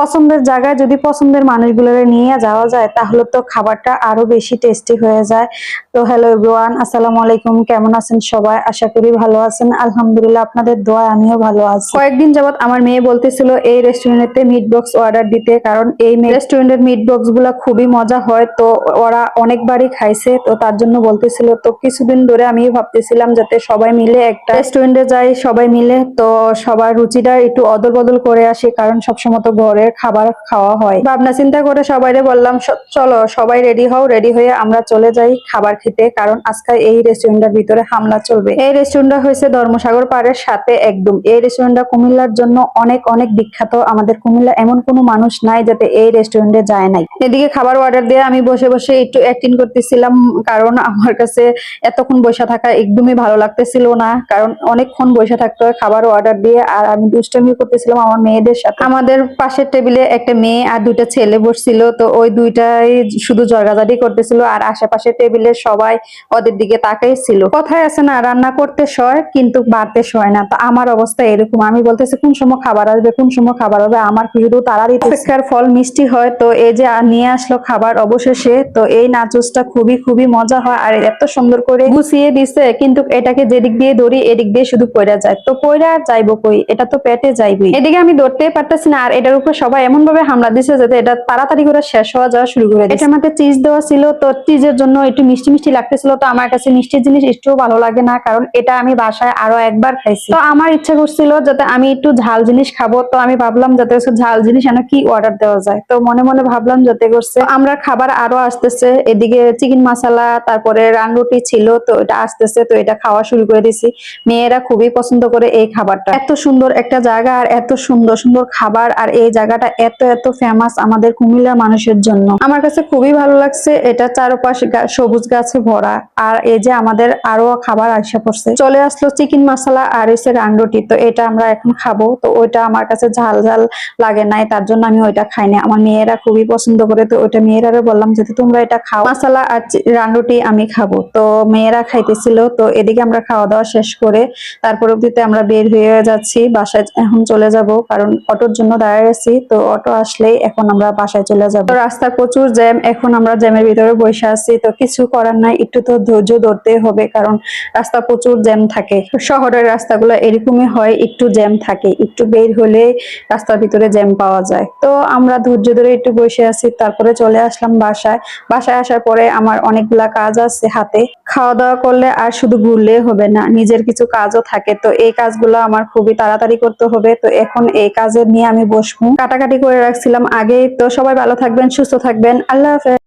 পছন্দের জায়গায় যদি পছন্দের মানুষগুলো নিয়ে যাওয়া যায়, তাহলে তো খাবারটা আরও বেশি টেস্টি হয়ে যায়। তো হ্যালো এভরিওয়ান আসসালামু আলাইকুম, কেমন আছেন সবাই? আশা করি ভালো আছেন। আলহামদুলিল্লাহ আপনাদের দোয়া আমিও ভালো আছি। কয়েকদিন যাবত আমার মেয়ে বলতেছিল, এই রেস্টুরেন্টে মিট বক্স অর্ডার দিতে। কারণ এই রেস্টুরেন্টের মিট বক্সগুলা খুবই মজা হয়। তো ওরা অনেকবারই খাইছে, তো তার জন্য বলতেছিল, তো কিছুদিন ধরে আমি ভাবতেছিলাম যাতে সবাই মিলে একটা রেস্টুরেন্টে যাই, সবাই মিলে। তো সবার রুচিটা একটু অদল বদল করে আসে, কারণ সবসময় তো ঘরের খাবার খাওয়া হয়। ভাবনা চিন্তা করে সবাইরে বললাম চলো, সবাই রেডি হও রেডি হয়ে আমরা চলে যাই খাবার খেতে, কারণ আজকে এই রেস্টুরেন্টের ভিতরে হামলা চলবে। এই রেস্টুরেন্টটা হয়েছে ধর্মসাগর পাড়ের সাথে একদম। এই রেস্টুরেন্টটা কুমিল্লার জন্য অনেক অনেক বিখ্যাত। আমাদের কুমিল্লা এমন কোনো মানুষ নাই যাতে এই রেস্টুরেন্টে যায় নাই। এদিকে খাবার অর্ডার দিয়ে আমি বসে বসে একটু অ্যাক্টিং করতেছিলাম, কারণ আমার কাছে এতক্ষণ বসে থাকা একদমই ভালো লাগতেছিল না, কারণ অনেকক্ষণ বসে থাকতে হয় খাবার অর্ডার দিয়ে, আর আমি দুষ্টামি করতেছিলাম আমার মেয়েদের সাথে। আমাদের পাশের টেবিলে একটা মেয়ে আর দুইটা ছেলে বসছিল, তো ওই দুইটাই শুধু জর্গাজারি করতেছিল আর আশেপাশের টেবিলে সবাই ওদের দিকে তাকাই ছিল কথায় আছে না, রান্না করতে সয় কিন্তু বাড়তে সয় না। তো আমার অবস্থা এরকম। আমি বলতেছি, কোন সময় খাবার আসবে, কোন সময় খাবার হবে? আমার শুধু তারারই অপেক্ষার ফল মিষ্টি হয়, তো এই যে নিয়ে আসলো খাবার অবশেষে, তো এই নাচুসটা খুবই খুবই মজা হয় আর এত সুন্দর করে গুছিয়ে দিছে, কিন্তু এটাকে যেদিক দিয়ে ধরি, এদিক দিয়ে শুধু পড়া যায়। তো পড়া আর যাইবো কই? এটা তো পেটে যাইবই। এদিকে আমি ধরতে পারতেছি না আর এটার উপর সবাই এমন ভাবে হামলা দিছে যাতে এটা তাড়াতাড়ি করে শেষ হওয়া যাওয়া শুরু করে এটার মধ্যে চিজ দেওয়া ছিল, তো চিজের জন্য একটু মিষ্টি মিষ্টি লাগতেছিল, তো আমার কাছে মিষ্টির জিনিস একটু ভালো লাগে না, কারণ এটা আমি বাসায় আরও একবার খাইছি। তো আমার ইচ্ছা করছিল যাতে আমি একটু ঝাল জিনিস খাব, তো আমি ভাবলাম যাতে ঝাল জিনিস এনে কি অর্ডার দেওয়া যায়। তো মনে মনে ভাবলাম যাতে করছে। আমরা খাবার আরও আসতেছে, এদিকে চিকেন মশলা তারপরে রান রুটি ছিল, তো এটা আসতেছে, তো এটা খাওয়া শুরু করে দিছি। মেয়েরা খুবই পছন্দ করে এই খাবারটা। এত সুন্দর একটা জায়গা আর এত সুন্দর সুন্দর খাবার আর এই জায়গাটা এত এত ফেমাস আমাদের কুমিল্লার মানুষের জন্য। আমার কাছে খুবই ভালো লাগছে, এটা চারপাশে সবুজ গাছে ভরা, আর এই যে আমাদের আরও খাবার আসা পড়ছে। চলে আসলো চিকেন মশলা আর এসে রান্ডুটি তো এটা আমরা এখন খাব। তো ওইটা আমার কাছে ঝাল ঝাল লাগে নাই, তার জন্য আমি ওইটা খাই না আমার মেয়েরা খুবই পছন্দ করে, তো ওইটা মেয়েরাও বললাম, যদি তোমরা এটা খাও মশলা আর রান্ডুটি আমি খাব। তো মেয়েরা খাইতেছিল, তো এদিকে আমরা খাওয়া দাওয়া শেষ করে, তারপর অবধিতে আমরা বের হয়ে যাচ্ছি, বাসায় এখন চলে যাব, কারণ অটোর জন্য দাঁড়িয়ে আছি। তো অটো আসলেই এখন আমরা বাসায় চলে যাব। তো রাস্তার প্রচুর জ্যাম, এখন আমরা জ্যামের ভিতরে বসে আছি। তো কিছু করার নাই, একটু তো ধৈর্য ধরতে হবে, কারণ রাস্তা প্রচুর জ্যাম থাকে। শহরের রাস্তাগুলো এরকমই হয়, একটু জ্যাম থাকে। একটু বের হলে রাস্তার ভিতরে জ্যাম পাওয়া যায়। তো আমরা ধৈর্য ধরে একটু বসে আছি, তারপরে চলে আসলাম বাসায়। বাসায় আসার পরে আমার অনেকগুলা কাজ আছে হাতে। খাওয়া দাওয়া করলে আর শুধু ঘুরলে হবে না, নিজের কিছু কাজও থাকে। তো এই কাজগুলো আমার খুবই তাড়াতাড়ি করতে হবে। তো এখন এই কাজের নিয়ে আমি বসবো। কাটাকাটি করে রাখছিলাম। আগে তো সবাই ভালো থাকবেন সুস্থ থাকবেন। আল্লাহ হাফেজ।